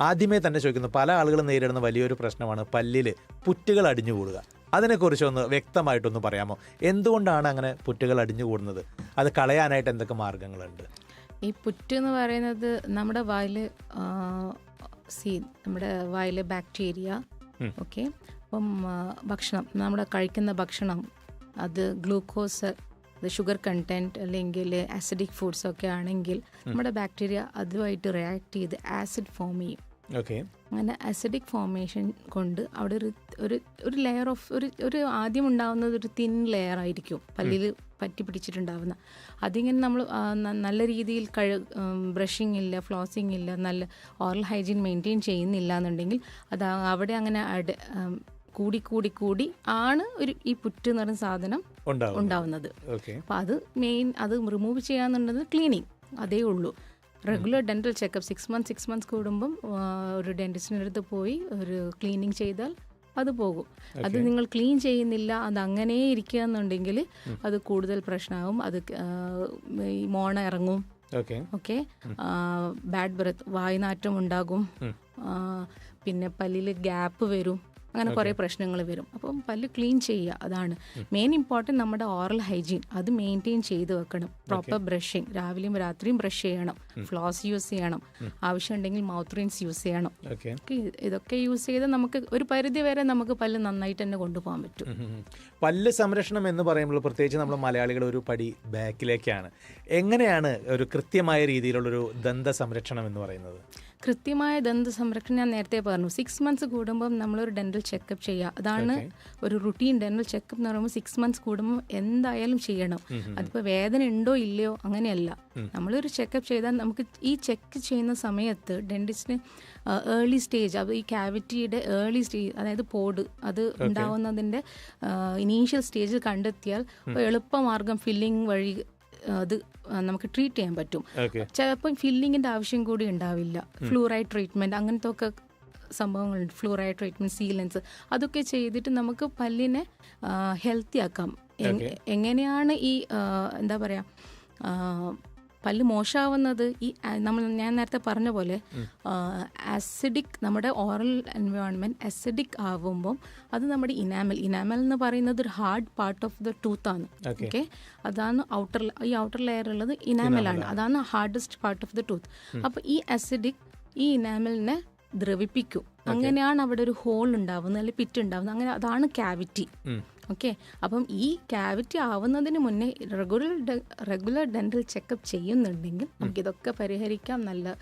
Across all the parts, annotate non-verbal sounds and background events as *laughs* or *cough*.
ആദ്യമേ തന്നെ ചോദിക്കുന്നു പല ആളുകളും നേരിടുന്ന വലിയൊരു പ്രശ്നമാണ് പല്ലിൽ പുറ്റുകൾ അടിഞ്ഞു കൂടുക അതിനെക്കുറിച്ചൊന്ന് വ്യക്തമായിട്ടൊന്ന് പറയാമോ? എന്തുകൊണ്ടാണ് അങ്ങനെ പുറ്റുകൾ അടിഞ്ഞു കൂടുന്നത് അത് കളയാനായിട്ട് എന്തൊക്കെ മാർഗങ്ങളുണ്ട്? ഈ പുറ്റ് എന്ന് പറയുന്നത് നമ്മുടെ വായിൽ സീൻ നമ്മുടെ വായിൽ ബാക്ടീരിയ. ഓക്കെ? അപ്പം ഭക്ഷണം നമ്മുടെ കഴിക്കുന്ന ഭക്ഷണം അത് ഗ്ലൂക്കോസ് ഷുഗർ കണ്ടന്റ് അല്ലെങ്കിൽ ആസിഡിക് ഫുഡ്സ് ഒക്കെ ആണെങ്കിൽ നമ്മുടെ ബാക്ടീരിയ അതുമായിട്ട് റിയാക്ട് ചെയ്ത് ആസിഡ് ഫോം ചെയ്യും. ഓക്കെ അങ്ങനെ അസിഡിക് ഫോർമേഷൻ കൊണ്ട് അവിടെ ഒരു ഒരു ഒരു ലെയർ ഓഫ് ഒരു ഒരു ആദ്യം ഉണ്ടാവുന്നത് ഒരു തിൻ ലെയർ ആയിരിക്കും. പല്ലിൽ പറ്റി പിടിച്ചിട്ടുണ്ടാവുന്ന. അതിങ്ങനെ നമ്മൾ നല്ല രീതിയിൽ കഴു ബ്രഷിങ് ഇല്ല ഫ്ലോസിങ് ഇല്ല നല്ല ഓറൽ ഹൈജീൻ മെയിന്റെയിൻ ചെയ്യുന്നില്ല എന്നുണ്ടെങ്കിൽ അത് അവിടെ അങ്ങനെ കൂടി കൂടി കൂടി ആണ് ഒരു ഈ പുറ്റ് എന്ന് പറയുന്ന സാധനം ഉണ്ടാവുന്നത്. അപ്പൊ അപ്പോൾ അത് മെയിൻ അത് റിമൂവ് ചെയ്യാന്നുണ്ടത് ക്ലീനിങ് അതേ ഉള്ളൂ. Regular dental checkup six months six months കൂടുമ്പം ഒരു ഡെന്റിസ്റ്റിന്റെ അടുത്ത് പോയി ഒരു ക്ലീനിങ് ചെയ്താൽ അത് പോകും. അത് നിങ്ങൾ ക്ലീൻ ചെയ്യുന്നില്ല അത് അങ്ങനെ ഇരിക്കുക എന്നുണ്ടെങ്കിൽ അത് കൂടുതൽ പ്രശ്നമാകും. അത് മോണ ഇറങ്ങും. ഓക്കെ. ബാഡ് ബ്രത്ത് വായുനാറ്റം ഉണ്ടാകും. പിന്നെ പല്ലിൽ ഗ്യാപ്പ് വരും. അങ്ങനെ കുറേ പ്രശ്നങ്ങൾ വരും. അപ്പം പല്ല് ക്ലീൻ ചെയ്യുക അതാണ്. മെയിൻ ഇമ്പോർട്ടന്റ് നമ്മുടെ ഓറൽ ഹൈജീൻ. അത് മെയിന്റെയിൻ ചെയ്ത് വെക്കണം. Proper brushing. രാവിലെയും രാത്രിയും ബ്രഷ് ചെയ്യണം. ഫ്ലോസ് യൂസ് ചെയ്യണം. ആവശ്യമുണ്ടെങ്കിൽ മൗത്ത് റിൻസ് യൂസ് ചെയ്യണം. ഓക്കെ. ഇതൊക്കെ യൂസ് ചെയ്ത് നമുക്ക് ഒരു പരിധി വരെ നമുക്ക് പല്ല് നന്നായിട്ട് തന്നെ കൊണ്ടുപോകാൻ പറ്റും. പല്ല് സംരക്ഷണം എന്ന് പറയുമ്പോൾ പ്രത്യേകിച്ച് നമ്മൾ മലയാളികൾ ഒരു പടി ബാക്കിലേക്കാണ്. എങ്ങനെയാണ് ഒരു കൃത്യമായ രീതിയിലുള്ളൊരു ദന്ത സംരക്ഷണം എന്ന് പറയുന്നത്? കൃത്യമായ ദന്ത സംരക്ഷണം ഞാൻ നേരത്തെ പറഞ്ഞു. സിക്സ് മന്ത്സ് കൂടുമ്പോൾ നമ്മളൊരു ഡെന്റൽ ചെക്കപ്പ് ചെയ്യുക അതാണ് ഒരു റുട്ടീൻ ഡെന്റൽ ചെക്കപ്പ് എന്ന് പറയുമ്പോൾ സിക്സ് മന്ത്സ് കൂടുമ്പോൾ എന്തായാലും ചെയ്യണം. അതിപ്പോൾ വേദന ഉണ്ടോ ഇല്ലയോ അങ്ങനെയല്ല. നമ്മളൊരു ചെക്കപ്പ് ചെയ്താൽ നമുക്ക് ഈ ചെക്ക് ചെയ്യുന്ന സമയത്ത് ഡെന്റിസ്റ്റിന് ഏർലി സ്റ്റേജ് അത് ഈ ക്യാവിറ്റിയുടെ ഏർലി സ്റ്റേജ് അതായത് പോഡ് അത് ഉണ്ടാവുന്നതിന്റെ ഇനീഷ്യൽ സ്റ്റേജിൽ കണ്ടെത്തിയാൽ എളുപ്പമാർഗം ഫില്ലിംഗ് വഴി അത് നമുക്ക് ട്രീറ്റ് ചെയ്യാൻ പറ്റും. ചിലപ്പോൾ ഫില്ലിങ്ങിന്റെ ഫില്ലിങ്ങിന്റെ ആവശ്യം കൂടി ഉണ്ടാവില്ല. ഫ്ലൂറൈഡ് ട്രീറ്റ്മെന്റ് അങ്ങനത്തെ ഒക്കെ സംഭവങ്ങളുണ്ട്. ഫ്ലൂറൈഡ് ട്രീറ്റ്മെന്റ് സീലൻസ് അതൊക്കെ ചെയ്തിട്ട് നമുക്ക് പല്ലിനെ ഹെൽത്തി ആക്കാം. എങ്ങനെയാണ് ഈ എന്താ പറയുക പല്ല് മോശമാവുന്നത് ഈ നമ്മൾ ഞാൻ നേരത്തെ പറഞ്ഞ പോലെ ആസിഡിക് നമ്മുടെ ഓറൽ എൻവയോൺമെന്റ് ആസിഡിക് ആവുമ്പം അത് നമ്മുടെ ഇനാമൽ ഇനാമൽ എന്ന് പറയുന്നത് ഒരു hard part of the tooth ആണ്. ഓക്കെ അതാണ് ഔട്ടർ ഈ ഔട്ടർ ലെയർ ഉള്ളത് ഇനാമലാണ് അതാണ് hardest part of the tooth അപ്പോൾ ഈ അസിഡിക് ഈ ഇനാമലിനെ ദ്രവിപ്പിക്കും. അങ്ങനെയാണ് അവിടെ ഒരു ഹോൾ ഉണ്ടാവുന്നത് അല്ലെങ്കിൽ പിറ്റ് ഉണ്ടാവുന്നത്. അങ്ങനെ അതാണ് ക്യാവിറ്റി ഓക്കെ. അപ്പം ഈ ക്യാവിറ്റി ആവുന്നതിന് മുന്നേ റെഗുലർ റെഗുലർ ഡെന്റൽ ചെക്കപ്പ് ചെയ്യുന്നുണ്ടെങ്കിൽ നമുക്ക് ഇതൊക്കെ പരിഹരിക്കാം. നല്ല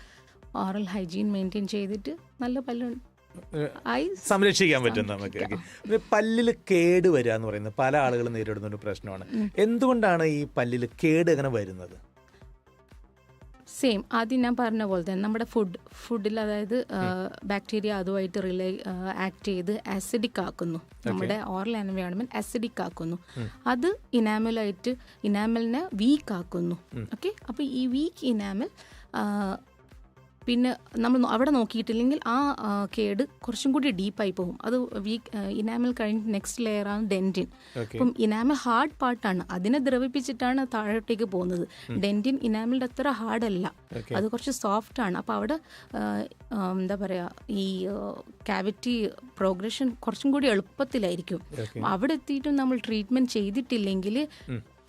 ഓറൽ ഹൈജീൻ മെയിന്റെയിൻ ചെയ്തിട്ട് നല്ല പല്ല് സംരക്ഷിക്കാൻ പറ്റും നമുക്ക്. പല്ലിൽ കേട് വരിക എന്ന് പറയുന്നത് പല ആളുകളും നേരിടുന്ന ഒരു പ്രശ്നമാണ്. എന്തുകൊണ്ടാണ് ഈ പല്ലിൽ കേട് അങ്ങനെ വരുന്നത്? സെയിം ആദ്യം ഞാൻ പറഞ്ഞ പോലെ തന്നെ നമ്മുടെ ഫുഡ് ഫുഡിൽ അതായത് ബാക്ടീരിയ അതുമായിട്ട് റിലേ ആക്ട് ചെയ്ത് ആസിഡിക് ആക്കുന്നു. നമ്മുടെ ഓറൽ എൻവയോൺമെന്റ് ആസിഡിക് ആക്കുന്നു. അത് ഇനാമലായിട്ട് ഇനാമലിനെ വീക്ക് ആക്കുന്നു. ഓക്കെ അപ്പോൾ ഈ വീക്ക് ഇനാമൽ പിന്നെ നമ്മൾ അവിടെ നോക്കിയിട്ടില്ലെങ്കിൽ ആ കേട് കുറച്ചും കൂടി ഡീപ്പായി പോകും. അത് വീക്ക് ഇനാമൽ കഴിഞ്ഞ് നെക്സ്റ്റ് ലെയറാണ് ഓക്കെ അപ്പം ഇനാമൽ ഹാർഡ് പാർട്ടാണ് അതിനെ ദ്രവിപ്പിച്ചിട്ടാണ് താഴോട്ടേക്ക് പോകുന്നത്. ഡെന്റിൻ ഇനാമലിന്റെ അത്ര ഹാർഡല്ല അത് കുറച്ച് സോഫ്റ്റ് ആണ്. അപ്പോൾ അവിടെ എന്താ പറയുക ഈ ക്യാവിറ്റി പ്രോഗ്രഷൻ കുറച്ചും കൂടി എളുപ്പത്തിലായിരിക്കും. അവിടെ എത്തിയിട്ടും നമ്മൾ ട്രീറ്റ്മെന്റ് ചെയ്തിട്ടില്ലെങ്കിൽ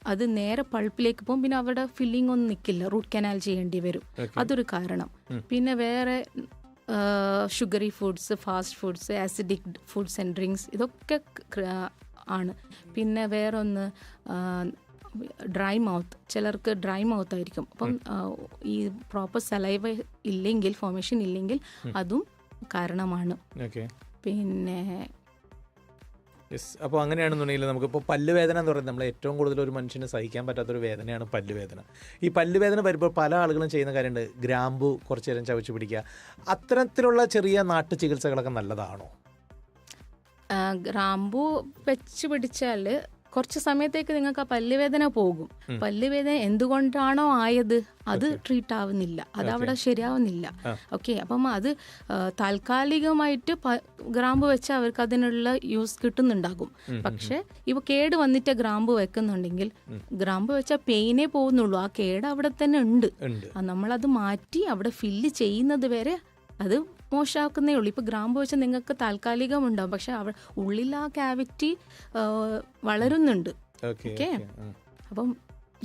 അത് നേരെ പൾപ്പിലേക്ക് പോകും. പിന്നെ അവിടെ ഫില്ലിംഗ് ഒന്നും നിൽക്കില്ല റൂട്ട് കനാൽ ചെയ്യേണ്ടി വരും. അതൊരു കാരണം. പിന്നെ വേറെ sugary foods fast foods acidic foods and drinks ഇതൊക്കെ ആണ്. പിന്നെ വേറൊന്ന് ഡ്രൈ മൗത്ത് ചിലർക്ക് ഡ്രൈ മൗത്ത് ആയിരിക്കും. അപ്പം ഈ പ്രോപ്പർ സലൈവ ഇല്ലെങ്കിൽ ഫോമേഷൻ ഇല്ലെങ്കിൽ അതും കാരണമാണ്. പിന്നെ യെസ് അപ്പോൾ അങ്ങനെയാണെന്നുണ്ടെങ്കിൽ നമുക്കിപ്പോൾ പല്ലുവേദന എന്ന് പറയുന്നത് നമ്മൾ ഏറ്റവും കൂടുതൽ ഒരു മനുഷ്യന് സഹിക്കാൻ പറ്റാത്തൊരു വേദനയാണ് പല്ലുവേദന. ഈ പല്ലുവേദന വരുമ്പോൾ പല ആളുകളും ചെയ്യുന്ന കാര്യമുണ്ട്. ഗ്രാമ്പു കുറച്ച് നേരം ചവച്ച് പിടിക്കുക. അത്തരത്തിലുള്ള ചെറിയ നാട്ടു ചികിത്സകളൊക്കെ നല്ലതാണോ? ഗ്രാമ്പു വെച്ച് പിടിച്ചാൽ കുറച്ച് സമയത്തേക്ക് നിങ്ങൾക്ക് ആ പല്ലുവേദന പോകും. പല്ലുവേദന എന്തുകൊണ്ടാണോ ആയത്? അത് ട്രീറ്റ് ആവുന്നില്ല. അത് അവിടെ ശരിയാവുന്നില്ല. ഓക്കെ അപ്പം അത് താൽക്കാലികമായിട്ട് ഗ്രാമ്പ് വെച്ച് അവർക്ക് അതിനുള്ള യൂസ് കിട്ടുന്നുണ്ടാകും. പക്ഷെ ഇവ കേട് വന്നിട്ട് ഗ്രാമ്പ് വെക്കുന്നുണ്ടെങ്കിൽ ഗ്രാമ്പ് വെച്ചാൽ പെയിനേ പോകുന്നുള്ളൂ. ആ കേട് അവിടെ തന്നെ ഉണ്ട്. നമ്മളത് മാറ്റി അവിടെ ഫില്ല് ചെയ്യുന്നത് വരെ അത് മോശമാക്കുന്നേ ഉള്ളൂ ഇപ്പോൾ ഗ്രാമ്പ് വെച്ചാൽ നിങ്ങൾക്ക് താൽക്കാലികം ഉണ്ടാവും പക്ഷെ അവ ഉള്ളിൽ ആ ക്യാവിറ്റി വളരുന്നുണ്ട്. ഓക്കെ. അപ്പം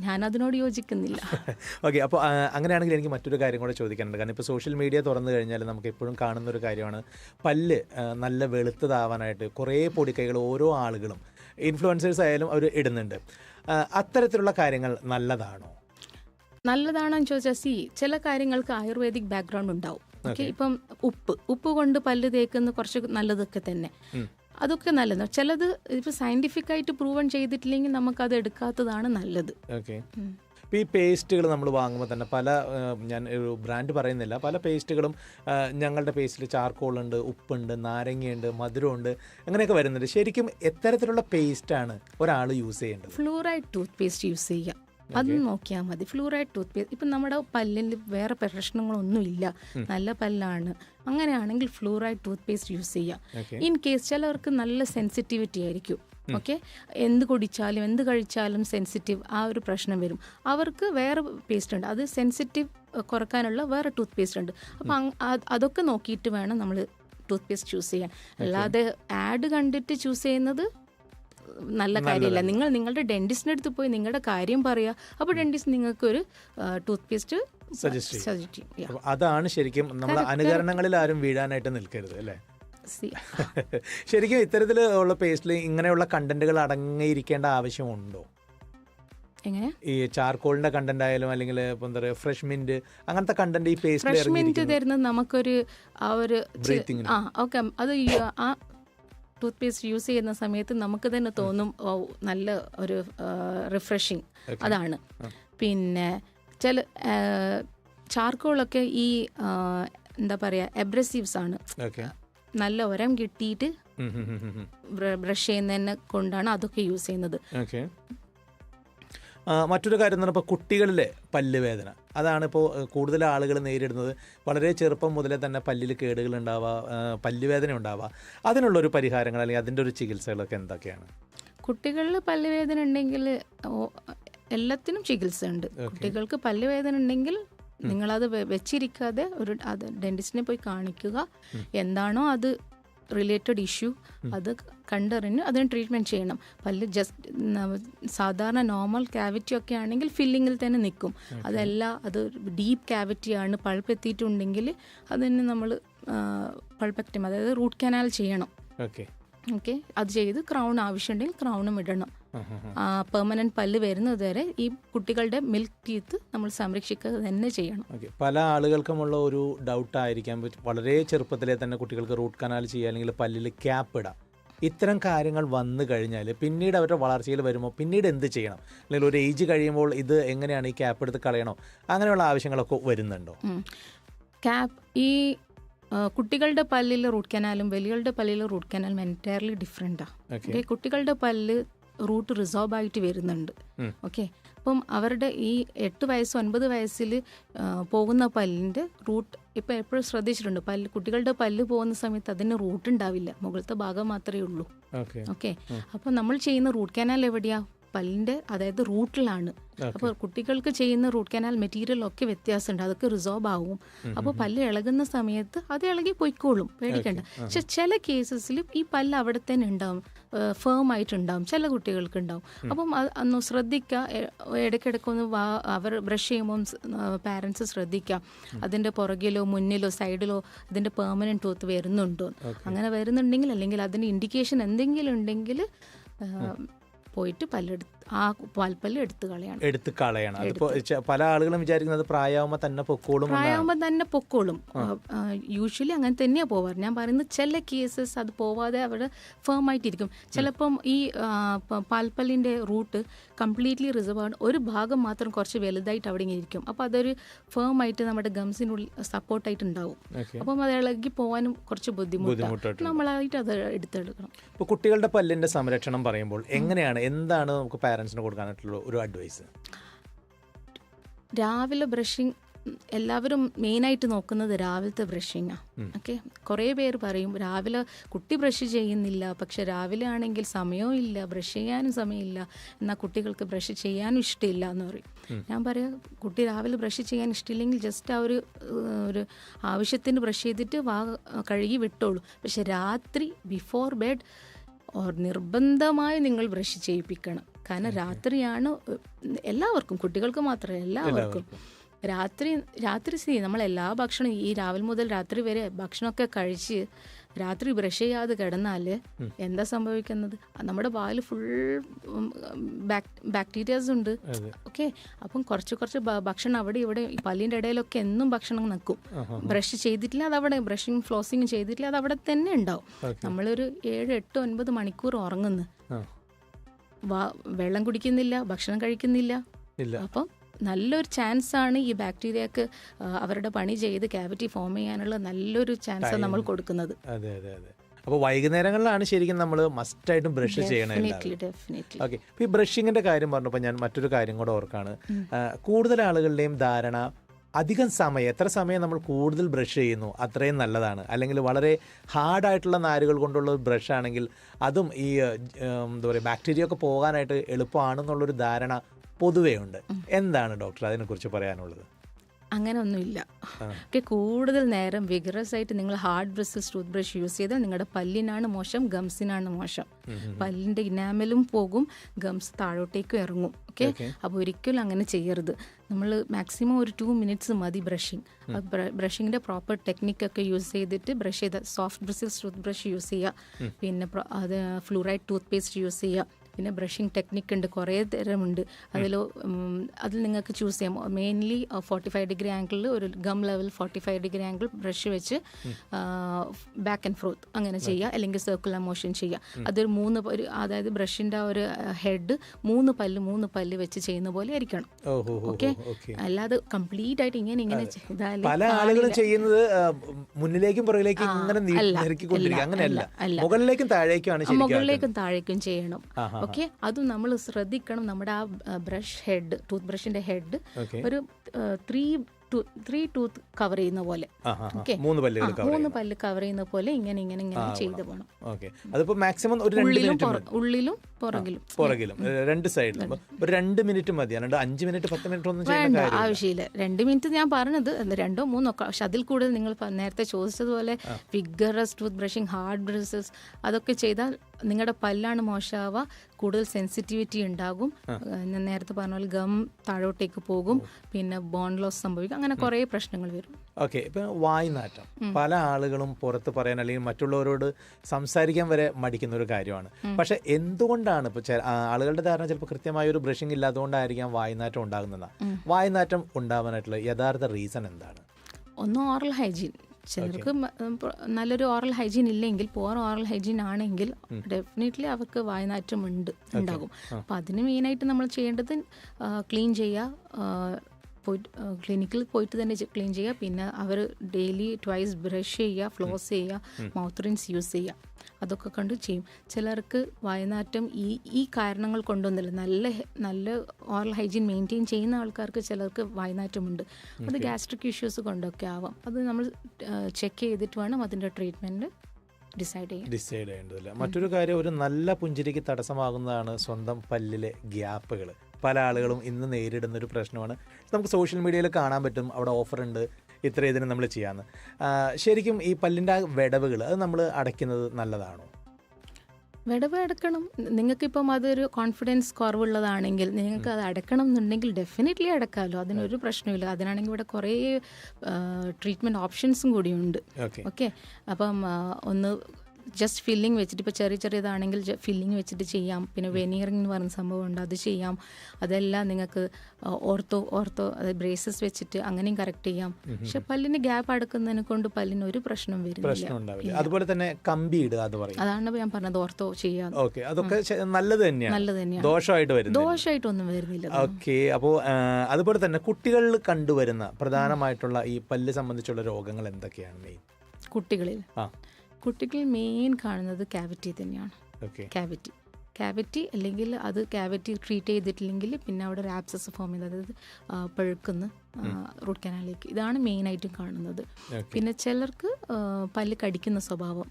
ഞാൻ അതിനോട് യോജിക്കുന്നില്ല. *laughs* ഓക്കെ അപ്പോൾ അങ്ങനെയാണെങ്കിൽ എനിക്ക് മറ്റൊരു കാര്യം കൂടെ ചോദിക്കാനുണ്ട്. കാരണം ഇപ്പോൾ സോഷ്യൽ മീഡിയ തുറന്നു കഴിഞ്ഞാൽ നമുക്ക് എപ്പോഴും കാണുന്ന ഒരു കാര്യമാണ് പല്ല് നല്ല വെളുത്തതാവാനായിട്ട് കുറേ പൊടിക്കൈകൾ ഓരോ ആളുകളും ഇൻഫ്ലുവൻസേഴ്സ് ആയാലും അവർ ഇടുന്നുണ്ട്. അത്തരത്തിലുള്ള കാര്യങ്ങൾ നല്ലതാണോ? നല്ലതാണോ എന്ന് ചോദിച്ചാൽ സി ചില കാര്യങ്ങൾക്ക് ആയുർവേദിക് ബാക്ക്ഗ്രൗണ്ട് ഉണ്ടാവും. ഓക്കെ ഇപ്പം ഉപ്പ് ഉപ്പ് കൊണ്ട് പല്ല് തേക്കുന്ന കുറച്ച് നല്ലതൊക്കെ തന്നെ. അതൊക്കെ നല്ലതാണ് ചിലത് ഇപ്പൊ സയന്റിഫിക് ആയിട്ട് പ്രൂവൺ ചെയ്തിട്ടില്ലെങ്കിൽ നമുക്ക് അത് എടുക്കാത്തതാണ് നല്ലത്. ഓക്കെ. ഈ പേസ്റ്റുകൾ നമ്മൾ വാങ്ങുമ്പോൾ തന്നെ പല ഞാൻ ഒരു ബ്രാൻഡ് പറയുന്നില്ല. പല പേസ്റ്റുകളും ഞങ്ങളുടെ പേസ്റ്റിൽ ചാർക്കോളുണ്ട് ഉപ്പുണ്ട് നാരങ്ങയുണ്ട് മധുരമുണ്ട് അങ്ങനെയൊക്കെ വരുന്നുണ്ട്. ശരിക്കും എത്തരത്തിലുള്ള പേസ്റ്റാണ് ഒരാൾ യൂസ് ചെയ്യേണ്ടത്? ഫ്ലൂറൈഡ് ടൂത്ത് പേസ്റ്റ് യൂസ് ചെയ്യുക അത് നോക്കിയാൽ മതി. ഫ്ലൂറൈഡ് ടൂത്ത് പേസ്റ്റ് ഇപ്പം നമ്മുടെ പല്ലിൽ വേറെ പ്രശ്നങ്ങളൊന്നും ഇല്ല നല്ല പല്ലാണ്. അങ്ങനെയാണെങ്കിൽ ഫ്ലൂറൈഡ് ടൂത്ത് പേസ്റ്റ് യൂസ് ചെയ്യുക ഓക്കെ ഇൻ കേസ് ചിലവർക്ക് നല്ല സെൻസിറ്റിവിറ്റി ആയിരിക്കും. ഓക്കെ എന്ത് കുടിച്ചാലും എന്ത് കഴിച്ചാലും സെൻസിറ്റീവ് ആ ഒരു പ്രശ്നം വരും. അവർക്ക് വേറെ പേസ്റ്റ് ഉണ്ട്. അത് സെൻസിറ്റീവ് കുറക്കാനുള്ള വേറെ ടൂത്ത് പേസ്റ്റ് ഉണ്ട്. അപ്പം അതൊക്കെ നോക്കിയിട്ട് വേണം നമ്മൾ ടൂത്ത് പേസ്റ്റ് ചൂസ് ചെയ്യാൻ. അല്ലാതെ ആഡ് കണ്ടിട്ട് ചൂസ് ചെയ്യുന്നത് നല്ല കാര്യമില്ല. നിങ്ങൾ നിങ്ങളുടെ ഡെന്റിസ്റ്റിന്റെ അടുത്ത് പോയി നിങ്ങളുടെ കാര്യം പറയുക അപ്പോൾ ഡെന്റിസ്റ്റ് നിങ്ങൾക്ക് ഒരു ടൂത്ത് പേസ്റ്റ് സജസ്റ്റ് ചെയ്യും. അതാണ് ശരിക്കും നമ്മൾ അനുകരണങ്ങളിൽ ആരും വീഴാനായിട്ട് നിൽക്കരുത് അല്ലേ? *laughs* ശരിക്കും ഇത്തരത്തിൽ ഉള്ള പേസ്റ്റിൽ ഇങ്ങനെയുള്ള കണ്ടന്റുകൾ അടങ്ങിയിരിക്കേണ്ട ആവശ്യമുണ്ടോ? ഈ ചാർക്കോളിന്റെ കണ്ടന്റ് ആയാലും അല്ലെങ്കിൽ എന്താ പറയുക ഫ്രഷ് മിന്റ് അങ്ങനത്തെ കണ്ടന്റ് ഈ പേസ്റ്റ് ഫ്രഷ് മിന്റ് തരുന്നത് നമുക്കൊരു ആ ഒരു ബ്രീത്തിങ് ആ ഓക്കെ. അത് ടൂത്ത് പേസ്റ്റ് യൂസ് ചെയ്യുന്ന സമയത്ത് നമുക്ക് തന്നെ തോന്നും നല്ല ഒരു റിഫ്രഷിങ് അതാണ്. പിന്നെ ചില ചാർക്കോളൊക്കെ ഈ എന്താ പറയുക എബ്രസീവ്സ് ആണ്. നല്ല ഉരം കിട്ടിയിട്ട് ബ്രഷ് ചെയ്യുന്നതിനെ കൊണ്ടാണ് അതൊക്കെ യൂസ് ചെയ്യുന്നത്. മറ്റൊരു കാര്യം എന്ന് പറഞ്ഞാൽ ഇപ്പോൾ കുട്ടികളിലെ പല്ലുവേദന. അതാണ് ഇപ്പോൾ കൂടുതൽ ആളുകൾ നേരിടുന്നത്. വളരെ ചെറുപ്പം മുതലേ തന്നെ പല്ലിൽ കേടുകൾ ഉണ്ടാവുക പല്ലുവേദന ഉണ്ടാവുക അതിനുള്ളൊരു പരിഹാരങ്ങൾ അല്ലെങ്കിൽ അതിന്റെ ഒരു ചികിത്സകളൊക്കെ എന്തൊക്കെയാണ്? കുട്ടികളിൽ പല്ലുവേദന ഉണ്ടെങ്കിൽ എല്ലാത്തിനും ചികിത്സ ഉണ്ട് കുട്ടികൾക്ക് പല്ലുവേദന ഉണ്ടെങ്കിൽ നിങ്ങളത് വെച്ചിരിക്കാതെ ഒരു അത് ഡെന്റിസ്റ്റിനെ പോയി കാണിക്കുക. എന്താണോ അത് റിലേറ്റഡ് ഇഷ്യൂ. അത് കണ്ടറിഞ്ഞ് അതിന് ട്രീറ്റ്മെന്റ് ചെയ്യണം. പല്ല് ജസ്റ്റ് സാധാരണ നോർമൽ ക്യാവിറ്റി ഒക്കെ ആണെങ്കിൽ ഫില്ലിങ്ങിൽ തന്നെ നിൽക്കും. അതല്ല അത് ഡീപ്പ് ക്യാവിറ്റിയാണ് പൾപ്പ് എത്തിയിട്ടുണ്ടെങ്കിൽ അതിന് നമ്മൾ പൾപ്പക്റ്റം അതായത് റൂട്ട് കനാൽ ചെയ്യണം. ഓക്കെ. ഓക്കെ? അത് ചെയ്ത് ക്രൗൺ ആവശ്യമുണ്ടെങ്കിൽ ക്രൗണും ഇടണം. പെർമനന്റ് പല്ല് വരുന്നത് വരെ ഈ കുട്ടികളുടെ മിൽക്ക് ടീത്ത് നമ്മൾ സംരക്ഷിക്കുക തന്നെ ചെയ്യണം. പല ആളുകൾക്കുമുള്ള ഒരു ഡൗട്ട് ആയിരിക്കാം. വളരെ ചെറുപ്പത്തിലെ തന്നെ കുട്ടികൾക്ക് റൂട്ട് കനാൽ ചെയ്യുക അല്ലെങ്കിൽ പല്ലിൽ ക്യാപ്പ് ഇടാം. ഇത്തരം കാര്യങ്ങൾ വന്നു കഴിഞ്ഞാൽ പിന്നീട് അവരുടെ വളർച്ചയിൽ വരുമ്പോൾ പിന്നീട് എന്ത് ചെയ്യണം? അല്ലെങ്കിൽ ഒരു ഏജ് കഴിയുമ്പോൾ ഇത് എങ്ങനെയാണ് ഈ ക്യാപ്പ് എടുത്ത് കളയണോ? അങ്ങനെയുള്ള ആവശ്യങ്ങളൊക്കെ വരുന്നുണ്ടോ? ക്യാപ്പ് ഈ കുട്ടികളുടെ പല്ലിൽ റൂട്ട് കനാലും വലിയകളുടെ പല്ലിൽ റൂട്ട് കനാലും എന്റയർലി ഡിഫറെന്റാണ് ഓക്കെ. കുട്ടികളുടെ പല്ല് റൂട്ട് റിസോർവ് ആയിട്ട് വരുന്നുണ്ട്. ഓക്കെ അപ്പം അവരുടെ ഈ എട്ട് വയസ്സ് ഒൻപത് വയസ്സിൽ പോകുന്ന പല്ലിന്റെ റൂട്ട് ഇപ്പം എപ്പോഴും ശ്രദ്ധിച്ചിട്ടുണ്ട്. പല്ല് കുട്ടികളുടെ പല്ല് പോകുന്ന സമയത്ത് അതിന് റൂട്ട് ഉണ്ടാവില്ല. മുകളിലത്തെ ഭാഗം മാത്രമേ ഉള്ളൂ. ഓക്കെ അപ്പം നമ്മൾ ചെയ്യുന്ന റൂട്ട് കനാൽ എവിടെയാ? പല്ലിന്റെ അതായത് റൂട്ടിലാണ്. അപ്പോൾ കുട്ടികൾക്ക് ചെയ്യുന്ന റൂട്ട് കനാൽ മെറ്റീരിയൽ ഒക്കെ വ്യത്യാസമുണ്ട്. അതൊക്കെ റിസോർവ് ആവും. അപ്പോൾ പല്ല് ഇളകുന്ന സമയത്ത് അത് ഇളകി പൊയ്ക്കോളും. പേടിക്കണ്ട. പക്ഷെ ചില കേസസിൽ ഈ പല്ല് അവിടെ തന്നെ ഉണ്ടാവും. ഫേം ആയിട്ടുണ്ടാവും. ചില കുട്ടികൾക്ക് ഉണ്ടാവും അപ്പം ഒന്ന് ശ്രദ്ധിക്കുക ഇടയ്ക്കിടയ്ക്ക് ഒന്ന് വാ അവർ ബ്രഷ് ചെയ്യുമ്പോൾ പാരൻസ് ശ്രദ്ധിക്കുക അതിന്റെ പുറകിലോ മുന്നിലോ സൈഡിലോ ഇതിന്റെ പെർമനന്റ് ടൂത്ത് വരുന്നുണ്ടോ? അങ്ങനെ വരുന്നുണ്ടെങ്കിൽ അല്ലെങ്കിൽ അതിന് ഇൻഡിക്കേഷൻ എന്തെങ്കിലും ഉണ്ടെങ്കിൽ പോയിട്ട് പല്ലെടുത്ത് ആ പാൽപ്പല്ല് എടുത്തു കളയണം. എടുത്തു കളയണം. അതിപ്പോ പല ആളുകളും വിചാരിക്കുന്നത് പ്രായമാകുമ്പോൾ തന്നെ പൊക്കോളും പ്രായമാകുമ്പോൾ തന്നെ പൊക്കോളും. യൂഷ്വലി അങ്ങനെ തന്നെയാ പോവാറ്. ഞാൻ പറയുന്നത് ചില കേസസ് അത് പോവാതെ അവിടെ ഫേം ആയിട്ടിരിക്കും. ചിലപ്പം ഈ പാൽപ്പല്ലിന്റെ പാൽപ്പല്ലിന്റെ റൂട്ട് കംപ്ലീറ്റ്ലി റിസർവ് ആണ് ഒരു ഭാഗം മാത്രം കുറച്ച് വലുതായിട്ട് അവിടെ ഇങ്ങനെ ഇരിക്കും. അപ്പോൾ അതൊരു ഫേം ആയിട്ട് നമ്മുടെ ഗംസിനുള്ളിൽ സപ്പോർട്ടായിട്ട് ഉണ്ടാവും അപ്പം അത് ഇളകി പോകാനും കുറച്ച് ബുദ്ധിമുട്ടാണ് നമ്മളായിട്ട് അത് എടുത്തെടുക്കണം. ഇപ്പോൾ കുട്ടികളുടെ പല്ലിന്റെ സംരക്ഷണം പറയുമ്പോൾ എങ്ങനെയാണ്? എന്താണ് നമുക്ക് പാരന്റ്സിന് കൊടുക്കാനായിട്ടുള്ള ഒരു അഡ്വൈസ് രാവിലെ ബ്രഷിങ് എല്ലാവരും മെയിനായിട്ട് നോക്കുന്നത് രാവിലത്തെ ബ്രഷിങ്ങാണ് ഓക്കെ കുറേ പേര് പറയും രാവിലെ കുട്ടി ബ്രഷ് ചെയ്യുന്നില്ല പക്ഷെ രാവിലെ ആണെങ്കിൽ സമയവും ഇല്ല ബ്രഷ് ചെയ്യാനും സമയമില്ല എന്നാൽ കുട്ടികൾക്ക് ബ്രഷ് ചെയ്യാനും ഇഷ്ടമില്ല എന്ന് പറയും. ഞാൻ പറയാം കുട്ടി രാവിലെ ബ്രഷ് ചെയ്യാൻ ഇഷ്ടമില്ലെങ്കിൽ ജസ്റ്റ് ആ ഒരു ഒരു ആവശ്യത്തിന് ബ്രഷ് ചെയ്തിട്ട് വാ കഴുകി വിട്ടോളൂ. പക്ഷെ രാത്രി ബിഫോർ ബെഡ് ഓർ നിർബന്ധമായി നിങ്ങൾ ബ്രഷ് ചെയ്യിപ്പിക്കണം. കാരണം രാത്രിയാണ് എല്ലാവർക്കും കുട്ടികൾക്ക് മാത്രമല്ല എല്ലാവർക്കും. രാത്രി രാത്രി സ്ഥിതി നമ്മൾ എല്ലാ ഭക്ഷണവും ഈ രാവിലെ മുതൽ രാത്രി വരെ ഭക്ഷണമൊക്കെ കഴിച്ച് രാത്രി ബ്രഷ് ചെയ്യാതെ കിടന്നാൽ എന്താ സംഭവിക്കുന്നത്? നമ്മുടെ വായിൽ ഫുൾ ബാക്ടീരിയാസ് ഉണ്ട്. ഓക്കെ? അപ്പം കുറച്ച് കുറച്ച് ഭക്ഷണം അവിടെ ഇവിടെ പല്ലിന്റെ ഇടയിലൊക്കെ എന്നും ഭക്ഷണം നിൽക്കും ബ്രഷ് ചെയ്തിട്ടില്ല അത് അവിടെ ബ്രഷിങ് ഫ്ലോസിങ് ചെയ്തിട്ടില്ല അത് അവിടെ തന്നെ ഉണ്ടാവും. നമ്മളൊരു ഏഴ് എട്ട് ഒൻപത് മണിക്കൂർ ഉറങ്ങുന്നു. വെള്ളം കുടിക്കുന്നില്ല ഭക്ഷണം കഴിക്കുന്നില്ല. അപ്പം നല്ലൊരു ചാൻസ് ആണ് ഈ ബാക്ടീരിയക്ക് അവരുടെ പണി ചെയ്ത് ക്യാവിറ്റി ഫോം ചെയ്യാനുള്ള നല്ലൊരു ചാൻസ് നമ്മൾ കൊടുക്കുന്നത്. അതെ അതെ അതെ. അപ്പോൾ വൈകുന്നേരങ്ങളിലാണ് ശരിക്കും നമ്മൾ മസ്റ്റായിട്ടും ബ്രഷ് ചെയ്യണം ഡെഫിനറ്റ്ലി ഡെഫിനറ്റ്ലി ഓക്കെ ഈ ബ്രഷിങ്ങിന്റെ കാര്യം പറഞ്ഞപ്പോൾ ഞാൻ മറ്റൊരു കാര്യം കൂടെ ഓർക്കാണ്. കൂടുതൽ ആളുകളുടെയും ധാരണ അധികം സമയം എത്ര സമയം നമ്മൾ കൂടുതൽ ബ്രഷ് ചെയ്യുന്നു അത്രയും നല്ലതാണ്. അല്ലെങ്കിൽ വളരെ ഹാർഡായിട്ടുള്ള നാരുകൾ കൊണ്ടുള്ള ഒരു ബ്രഷ് ആണെങ്കിൽ അതും ഈ എന്താ പറയുക ബാക്ടീരിയ ഒക്കെ പോകാനായിട്ട് എളുപ്പമാണെന്നുള്ളൊരു ധാരണ പൊതുവേ ഉണ്ട്. എന്താണ് ഡോക്ടർ അതിനെക്കുറിച്ച് പറയാനുള്ളത്? അങ്ങനെ ഒന്നുമില്ല ഓക്കെ കൂടുതൽ നേരം വിഗറസ് ആയിട്ട് നിങ്ങൾ hard bristle tooth brush use ചെയ്താൽ നിങ്ങളുടെ പല്ലിനാണ് മോശം ഗംസിനാണ് മോശം. പല്ലിന്റെ ഇനാമലും പോകും ഗംസ് താഴോട്ടേക്കും ഇറങ്ങും. ഓക്കെ. അപ്പോൾ ഒരിക്കലും അങ്ങനെ ചെയ്യരുത്. നമ്മൾ മാക്സിമം ഒരു ടു മിനിറ്റ്സ് മതി ബ്രഷിങ് ബ്രഷിങ്ങിന്റെ പ്രോപ്പർ ടെക്നിക്കൊക്കെ യൂസ് ചെയ്തിട്ട് ബ്രഷ് ചെയ്ത soft bristle tooth brush use ചെയ്യുക പിന്നെ അത് ഫ്ലൂറൈഡ് ടൂത്ത് പേസ്റ്റ് യൂസ് ചെയ്യുക. പിന്നെ ബ്രഷിംഗ് ടെക്നിക്ക് ഉണ്ട് കുറേ തരമുണ്ട്. അതിൽ അതിൽ നിങ്ങൾക്ക് ചൂസ് ചെയ്യാം. മെയിൻലി ഫോർട്ടി ഫൈവ് ഡിഗ്രി ആംഗിളിൽ ഒരു gum level forty five degree angle brush വെച്ച് ബാക്ക് ആൻഡ് ഫ്രോത്ത് അങ്ങനെ ചെയ്യുക. അല്ലെങ്കിൽ സർക്കുലർ മോഷൻ ചെയ്യുക. അതൊരു മൂന്ന് ഒരു അതായത് ബ്രഷിന്റെ ഒരു ഹെഡ് മൂന്ന് പല്ല് മൂന്ന് പല്ല് വെച്ച് ചെയ്യുന്ന പോലെ ആയിരിക്കണം. ഓക്കെ. അല്ലാതെ കംപ്ലീറ്റ് ആയിട്ട് ഇങ്ങനെ ഇങ്ങനെ പല ആളുകളും ചെയ്യുന്നത് മുന്നിലേക്കും പുറകിലേക്കും ഇങ്ങനെ അങ്ങനെയല്ല. മുകളിലേക്കും താഴേക്കും മുകളിലേക്കും താഴേക്കും ചെയ്യണം. ഓക്കെ? അതും നമ്മൾ ശ്രദ്ധിക്കണം നമ്മുടെ ആ ബ്രഷ് ഹെഡ് ടൂത്ത് ബ്രഷിന്റെ ഹെഡ് ഒരു ത്രീ ത്രീ ടൂത്ത് കവർ ചെയ്യുന്ന പോലെ. മൂന്ന് പല്ലുകൾ മൂന്ന് പല്ല് കവർ ചെയ്യുന്ന പോലെ ഇങ്ങനെ ഇങ്ങനെ ഇങ്ങനെ ചെയ്ത് പോകണം അതിപ്പോ മാക്സിമം ഒരു ഉള്ളിലും പുറകിലും. പുറകിലും. രണ്ട് സൈഡിലും. ഒരു രണ്ട് മിനിറ്റ് മതി. അല്ലാണ്ട് അഞ്ച് മിനിറ്റ് പത്ത് മിനിറ്റ് ഒന്നും വേണ്ട ആവശ്യമില്ല. രണ്ട് മിനിറ്റ് ഞാൻ പറഞ്ഞത് രണ്ടോ മൂന്നോ പക്ഷെ അതിൽ കൂടുതൽ നിങ്ങൾ നേരത്തെ ചോദിച്ചതുപോലെ vigorous tooth brushing hard brushes അതൊക്കെ ചെയ്താൽ നിങ്ങളുടെ പല്ലാണ് മോശമാവുക കൂടുതൽ സെൻസിറ്റിവിറ്റി ഉണ്ടാകും. ഞാൻ നേരത്തെ പറഞ്ഞ പോലെ ഗം താഴോട്ടേക്ക് പോകും. പിന്നെ ബോൺ ലോസ് സംഭവിക്കും. അങ്ങനെ കുറേ പ്രശ്നങ്ങൾ വരും. ഓക്കെ ഇപ്പൊ വായ്നാറ്റം. പല ആളുകളും പുറത്ത് പറയാൻ അല്ലെങ്കിൽ മറ്റുള്ളവരോട് സംസാരിക്കാൻ വരെ മടിക്കുന്ന ഒരു കാര്യമാണ്. പക്ഷെ എന്തുകൊണ്ടാണ് ഇപ്പൊ ആളുകളുടെ ധാരണ ചിലപ്പോൾ കൃത്യമായ ഒരു ബ്രഷിംഗ് ഇല്ലാത്തതുകൊണ്ടായിരിക്കാം വായ്നാറ്റം ഉണ്ടാകുന്നതാണ് വായ്നാറ്റം ഉണ്ടാവാനായിട്ടുള്ള യഥാർത്ഥ റീസൺ എന്താണ്? ഒന്ന് ഓറൽ ഹൈജീൻ ചിലർക്ക് നല്ലൊരു ഓറൽ ഹൈജീൻ ഇല്ലെങ്കിൽ പോർ ഓറൽ ഹൈജീൻ ആണെങ്കിൽ ഡെഫിനറ്റ്ലി അവർക്ക് വായനാറ്റം ഉണ്ട് ഉണ്ടാകും. അപ്പം അതിന് മെയിനായിട്ട് നമ്മൾ ചെയ്യേണ്ടത് ക്ലീൻ ചെയ്യുക പോയിട്ട് ക്ലിനിക്കിൽ പോയിട്ട് തന്നെ ക്ലീൻ ചെയ്യുക. പിന്നെ അവർ ഡെയിലി ട്വൈസ് ബ്രഷ് ചെയ്യുക ഫ്ലോസ് ചെയ്യുക മൗത്ത് റിൻസ് യൂസ് ചെയ്യുക. അതൊക്കെ കണ്ട് ചെയ്യും. ചിലർക്ക് വയനാറ്റം ഈ ഈ കാരണങ്ങൾ കൊണ്ടൊന്നുമില്ല. നല്ല നല്ല ഓറൽ ഹൈജീൻ മെയിന്റെയിൻ ചെയ്യുന്ന ആൾക്കാർക്ക് ചിലർക്ക് വായനാറ്റമുണ്ട്. അത് ഗ്യാസ്ട്രിക് ഇഷ്യൂസ് കൊണ്ടൊക്കെ ആവാം. അത് നമ്മൾ ചെക്ക് ചെയ്തിട്ട് വേണം അതിന്റെ ട്രീറ്റ്മെന്റ് ഡിസൈഡ് ചെയ്യേണ്ടതില്ല. മറ്റൊരു കാര്യം ഒരു നല്ല പുഞ്ചിരിക്ക് തടസ്സമാകുന്നതാണ് സ്വന്തം പല്ലിലെ ഗ്യാപ്പുകൾ പല ആളുകളും ഇന്ന് നേരിടുന്ന ഒരു പ്രശ്നമാണ്. നമുക്ക് സോഷ്യൽ മീഡിയയിൽ കാണാൻ പറ്റും അവിടെ ഓഫർ ഉണ്ട് ഇത്ര ഇതിന് നമ്മൾ ചെയ്യാമെന്ന് ശരിക്കും ഈ പല്ലിന്റെ ആ വിടവുകൾ അത് നമ്മൾ അടയ്ക്കുന്നത് നല്ലതാണോ? വിടവ് അടക്കണം. നിങ്ങൾക്കിപ്പം അതൊരു കോൺഫിഡൻസ് കുറവുള്ളതാണെങ്കിൽ നിങ്ങൾക്ക് അത് അടക്കണം എന്നുണ്ടെങ്കിൽ ഡെഫിനറ്റ്ലി അടക്കാമല്ലോ അതിനൊരു പ്രശ്നമില്ല. അതിനാണെങ്കിൽ ഇവിടെ കുറേ ട്രീറ്റ്മെന്റ് ഓപ്ഷൻസും കൂടിയുണ്ട് ഓക്കെ. ഓക്കെ? അപ്പം ഒന്ന് ജസ്റ്റ് ഫില്ലിംഗ് വെച്ചിട്ട് ഇപ്പോൾ ചെറിയ ചെറിയതാണെങ്കിൽ ഫില്ലിംഗ് വെച്ചിട്ട് ചെയ്യാം. പിന്നെ വെനിയറിംഗ് എന്ന് പറയുന്ന സംഭവമുണ്ട് അത് ചെയ്യാം. അതെല്ലാം നിങ്ങൾക്ക് ഓർത്തോ ഓർത്തോ അതായത് ബ്രേസസ് വെച്ചിട്ട് അങ്ങനെയും കറക്റ്റ് ചെയ്യാം. പക്ഷെ പല്ലിന് ഗ്യാപ്പ് അടക്കുന്നതിനെ കൊണ്ട് പല്ലിന് ഒരു പ്രശ്നം വരുന്നില്ല. അതുപോലെ തന്നെ കമ്പി ഇടുക അതാണ് ഞാൻ പറഞ്ഞത് ഓർത്തോ ചെയ്യാം. ഓക്കെ. അതൊക്കെ നല്ലത് തന്നെയാണ്. നല്ലത് തന്നെയാണ്. ദോഷമായിട്ട് വരുന്നത് ദോഷമായിട്ടൊന്നും വരുന്നില്ല. ഓക്കെ. അപ്പോൾ അതുപോലെ തന്നെ കുട്ടികളിൽ കണ്ടുവരുന്ന പ്രധാനമായിട്ടുള്ള ഈ പല്ല് സംബന്ധിച്ചുള്ള രോഗങ്ങൾ എന്തൊക്കെയാണ് മെയിൻ കുട്ടികളിൽ. ആ. കുട്ടികളിൽ മെയിൻ കാണുന്നത് ക്യാവിറ്റി തന്നെയാണ്. ക്യാവിറ്റി ക്യാവിറ്റി അല്ലെങ്കിൽ അത് ക്യാവിറ്റി ട്രീറ്റ് ചെയ്തിട്ടില്ലെങ്കിൽ പിന്നെ അവിടെ ഒരു ആപ്സസ് ഫോം ചെയ്ത് അതായത് പഴുക്കുന്ന റൂട്ട് കനാലിലേക്ക് ഇതാണ് മെയിൻ മെയിനായിട്ടും കാണുന്നത്. പിന്നെ ചിലർക്ക് പല്ല് കടിക്കുന്ന സ്വഭാവം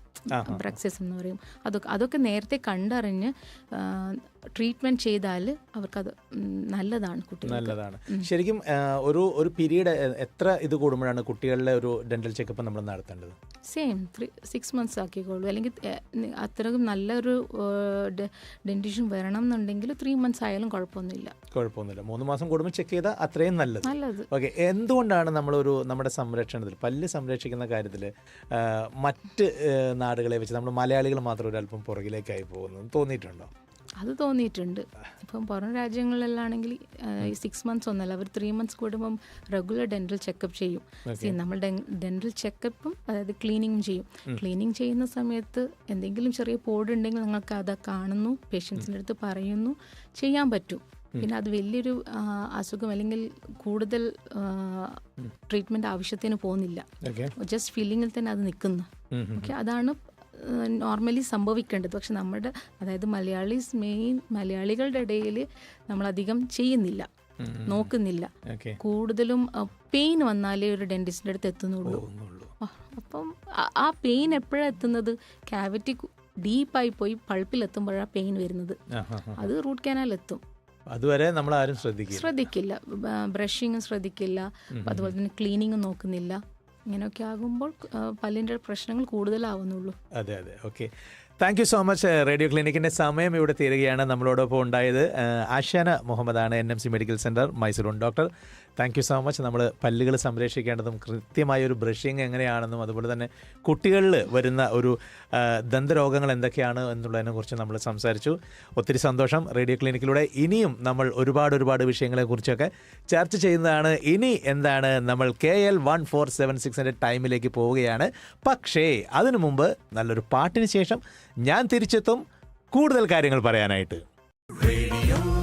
ബ്രക്സസ് എന്ന് പറയും. അതൊക്കെ അതൊക്കെ നേരത്തെ കണ്ടറിഞ്ഞ് ട്രീറ്റ്മെന്റ് ചെയ്താൽ അവർക്കത് നല്ലതാണ് കുട്ടികൾ നല്ലതാണ്. ശരിക്കും ഒരു ഒരു പീരീഡ് എത്ര ഇത് കൂടുമ്പോഴാണ് കുട്ടികളുടെ ഒരു ഡെന്റൽ ചെക്കപ്പ് നമ്മൾ നടത്തേണ്ടത്? സെയിം ത്രീ സിക്സ് മന്ത്സ് ആക്കിക്കോളൂ. അല്ലെങ്കിൽ അത്രയും നല്ലൊരു ഡെന്റിഷൻ വരണം എന്നുണ്ടെങ്കിൽ ത്രീ മന്ത്സ് ആയാലും കുഴപ്പമൊന്നുമില്ല. കുഴപ്പമൊന്നുമില്ല. മൂന്ന് മാസം കൂടുമ്പോൾ ചെക്ക് ചെയ്താൽ അത്രയും നല്ലത്. നല്ലത്. ഓക്കെ എന്തുകൊണ്ടാണ് നമ്മളൊരു നമ്മുടെ സംരക്ഷണത്തിൽ പല്ല് സംരക്ഷിക്കുന്ന കാര്യത്തിൽ മറ്റ് നാടുകളെ വെച്ച് നമ്മൾ മലയാളികൾ മാത്രം ഒരല്പം പുറകിലേക്കായി പോകുന്നത്? തോന്നിയിട്ടുണ്ടോ? അത് തോന്നിയിട്ടുണ്ട്. ഇപ്പം പുറം രാജ്യങ്ങളിലാണെങ്കിൽ ഈ സിക്സ് മന്ത്സ് ഒന്നല്ല അവർ ത്രീ മന്ത്സ് കൂടുമ്പം റെഗുലർ ഡെന്റൽ ചെക്കപ്പ് ചെയ്യും. സി നമ്മൾ ഡെന്റൽ ചെക്കപ്പും അതായത് ക്ലീനിങ്ങും ചെയ്യും. ക്ലീനിങ് ചെയ്യുന്ന സമയത്ത് എന്തെങ്കിലും ചെറിയ പോടുണ്ടെങ്കിൽ നിങ്ങൾക്ക് അത് കാണുന്നു പേഷ്യൻസിന്റെ അടുത്ത് പറയുന്നു ചെയ്യാൻ പറ്റും. പിന്നെ അത് വലിയൊരു അസുഖം അല്ലെങ്കിൽ കൂടുതൽ ട്രീറ്റ്മെന്റ് ആവശ്യത്തിന് പോകുന്നില്ല. ജസ്റ്റ് ഫീലിങ്ങിൽ തന്നെ അത് നിൽക്കുന്നു. ഓക്കെ അതാണ് നോർമലി സംഭവിക്കേണ്ടത്. പക്ഷെ നമ്മുടെ അതായത് മലയാളീസ് മെയിൻ മലയാളികളുടെ ഇടയിൽ നമ്മളധികം ചെയ്യുന്നില്ല. നോക്കുന്നില്ല. കൂടുതലും പെയിൻ വന്നാലേ ഒരു ഡെന്റിസ്റ്റിന്റെ അടുത്ത് എത്തുന്നുള്ളൂ. അപ്പം ആ- പെയിൻ എപ്പോഴാണ് എത്തുന്നത്? ക്യാവിറ്റി ഡീപ്പായി പോയി പൾപ്പിലെത്തുമ്പോഴാണ് പെയിൻ വരുന്നത്. അത് റൂട്ട് കനാൽ എത്തും. അതുവരെ നമ്മൾ ആരും ശ്രദ്ധിക്കില്ല. ശ്രദ്ധിക്കില്ല. ബ്രഷിങ് ശ്രദ്ധിക്കില്ല അതുപോലെ തന്നെ ക്ലീനിങ്ങും നോക്കുന്നില്ല. ഇങ്ങനെയൊക്കെ ആകുമ്പോൾ പല്ലിന്റെ പ്രശ്നങ്ങൾ കൂടുതലാവുന്നുള്ളൂ. അതെ അതെ. Okay. Thank you so much radio ക്ലിനിക്കിന്റെ സമയം ഇവിടെ തീരുകയാണ് നമ്മളോടൊപ്പം ഉണ്ടായത് Ashana മുഹമ്മദാണ് N M C medical centre Mysore doctor thank you so much നമ്മൾ പല്ലുകൾ സംരക്ഷിക്കേണ്ടതും കൃത്യമായ ഒരു ബ്രഷിങ് എങ്ങനെയാണെന്നും അതുപോലെ തന്നെ കുട്ടികളിൽ വരുന്ന ഒരു ദന്തരോഗങ്ങൾ എന്തൊക്കെയാണ് എന്നുള്ളതിനെ കുറിച്ച് നമ്മൾ സംസാരിച്ചു. ഒത്തിരി സന്തോഷം. റേഡിയോ ക്ലിനിക്കിലൂടെ ഇനിയും നമ്മൾ ഒരുപാട് ഒരുപാട് വിഷയങ്ങളെക്കുറിച്ചൊക്കെ ചർച്ച ചെയ്യുന്നതാണ്. ഇനി എന്താണ്? നമ്മൾ K L one four seven സിക്സിന്റെ ടൈമിലേക്ക് പോവുകയാണ്. പക്ഷേ അതിനു മുമ്പ് നല്ലൊരു പാട്ടിന് ശേഷം ഞാൻ തിരിച്ചെത്തും. കൂടുതൽ കാര്യങ്ങൾ പറയാനായിട്ട്. Radio